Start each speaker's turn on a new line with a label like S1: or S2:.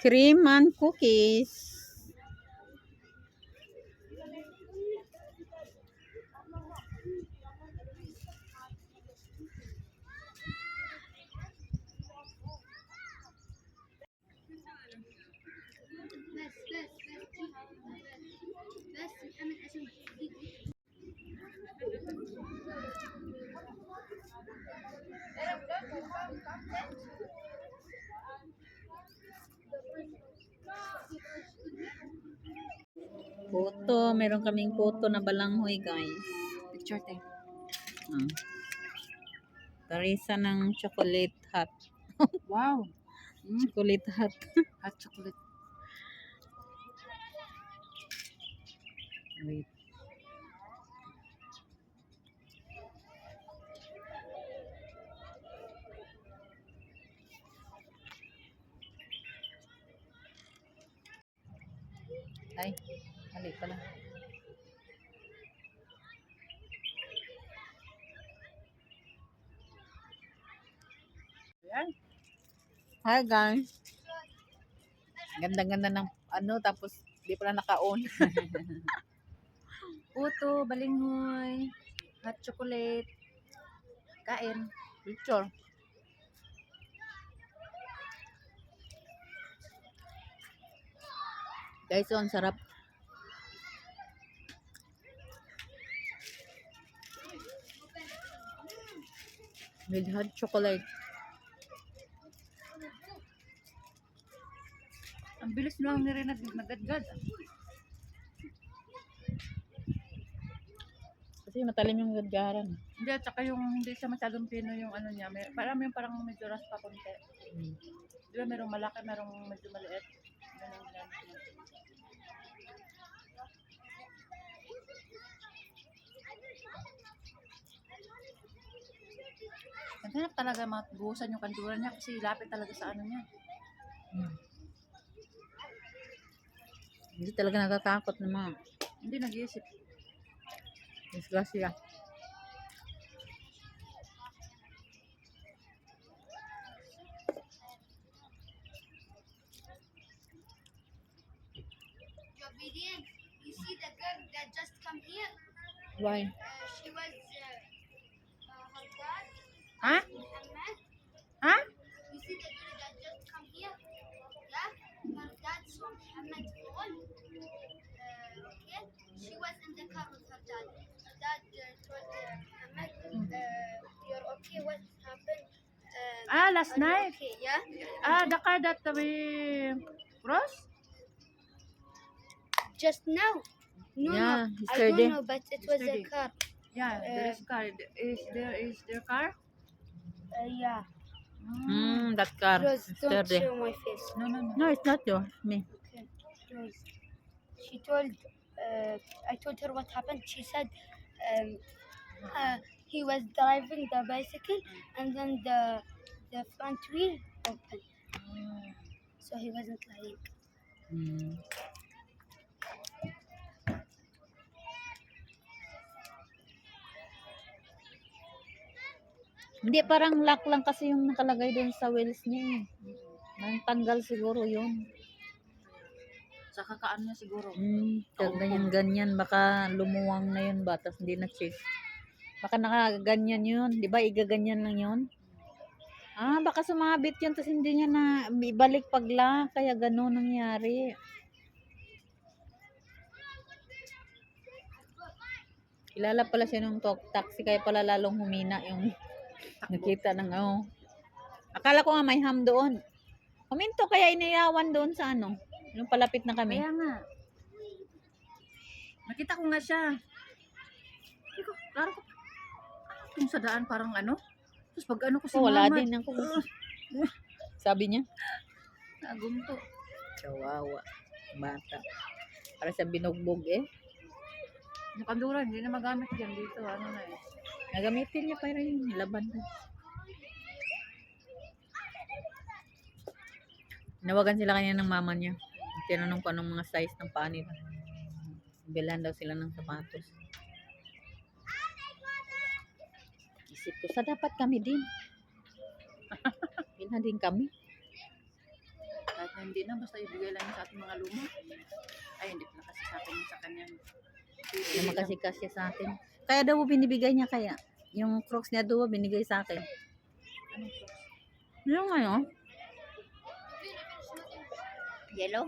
S1: Cream and cookies. Puto. Meron kaming puto na balanghoy, guys.
S2: Picture tayo.
S1: Ah. Tarisa ng chocolate hot.
S2: Wow. Mm,
S1: Chocolate hot.
S2: hot chocolate.
S1: Wait. Ay, mali pala.
S2: Ayan.
S1: Hi guys. Ganda-ganda ng ano tapos di pala naka-on.
S2: Puto, balinghoy, hot chocolate. Kain.
S1: Picture. Guys, oh, ang sarap. With hot chocolate.
S2: Ang bilis lang ni Rina nagadgad.
S1: Kasi matalim yung gadgaran.
S2: Hindi, at saka yung hindi siya masyadong pino yung ano niya. May, parang yung parang medyo raspa konti.
S1: Mm.
S2: Di ba merong malaki, merong medyo maliit. Ganun lang. Naghanap talaga mga buhusan yung kanduran niya kasi lapit talaga sa ano niya.
S1: Mm. Hindi talaga natatakot na mga
S2: Hindi nag-iisip.
S1: disgrasya.
S3: Obedient. You see the girl that just come here?
S1: Why?
S3: Uh, she was uh, uh, her dad,
S2: Ha?
S3: Muhammad.
S2: Ha?
S3: You see the girl that just come here? Yeah? Her dad saw Muhammad fall. Uh, okay? She was in the car with her dad. Her dad uh, told uh, Muhammad, uh, you're okay, what happened? Uh,
S2: Ah, last night.
S3: Okay, yeah?
S2: Ah, the car that we cross?
S3: Just now. No,
S1: Yeah,
S3: no, I don't know, but it was a car.
S2: Yeah, there is car. Is there is there car?
S3: Uh, yeah.
S1: Hmm, that car.
S3: Rose, don't show my face.
S2: No, no, no.
S1: No, it's not yours. Me.
S3: Okay. Rose. She told, uh, I told her what happened. She said, um, uh, he was driving the bicycle and then the the front wheel opened, so he wasn't lying.
S1: Hmm. Hindi, parang lock lang kasi yung nakalagay dun sa wheels niya eh. Nang tanggal siguro yun.
S2: Sa kakaan niya siguro.
S1: Hmm, ganyan-ganyan. Baka lumuwang na yun ba, tapos hindi na-check. Baka nakaganyan yun. Di ba, igaganyan lang yun? Ah, baka sumabit yun, tapos hindi niya na ibalik pagla. Kaya gano'n nangyari. Kilala pala siya nung taxi, kaya pala lalong humina yung nakita ng oh. Akala ko nga may ham doon. Huminto kaya iniyawan doon sa ano. Yung palapit na kami.
S2: Kaya nga. Nakita ko nga siya. Hindi ko, klaro ko. Ah, Yung sa daan parang ano. Tapos pag ano ko si
S1: Oh, wala
S2: Mama,
S1: din ako. Sabi niya.
S2: Nagumto.
S1: Kawawa. Bata. Para sa binugbog eh.
S2: Yung kanduran, hindi na magamit yan dito. Ano na eh.
S1: Nagamitin niya para yung laban. Nawagan sila kanina ng mama niya. Tinanong ko anong mga size ng paa nila. Bilan daw sila ng sapatos. Isip ko, sa dapat kami din. Bilhan din kami.
S2: Kahit Hindi na, basta ibigay lang sa ating mga luma. Ay, hindi pala kasi sa akin sa kanyang.
S1: Naman kasi kasya sa akin. Kaya daw binibigay niya kaya. Yung crocs niya daw binigay sa akin. Yung ano?
S3: Finish, nothing.
S2: Yellow?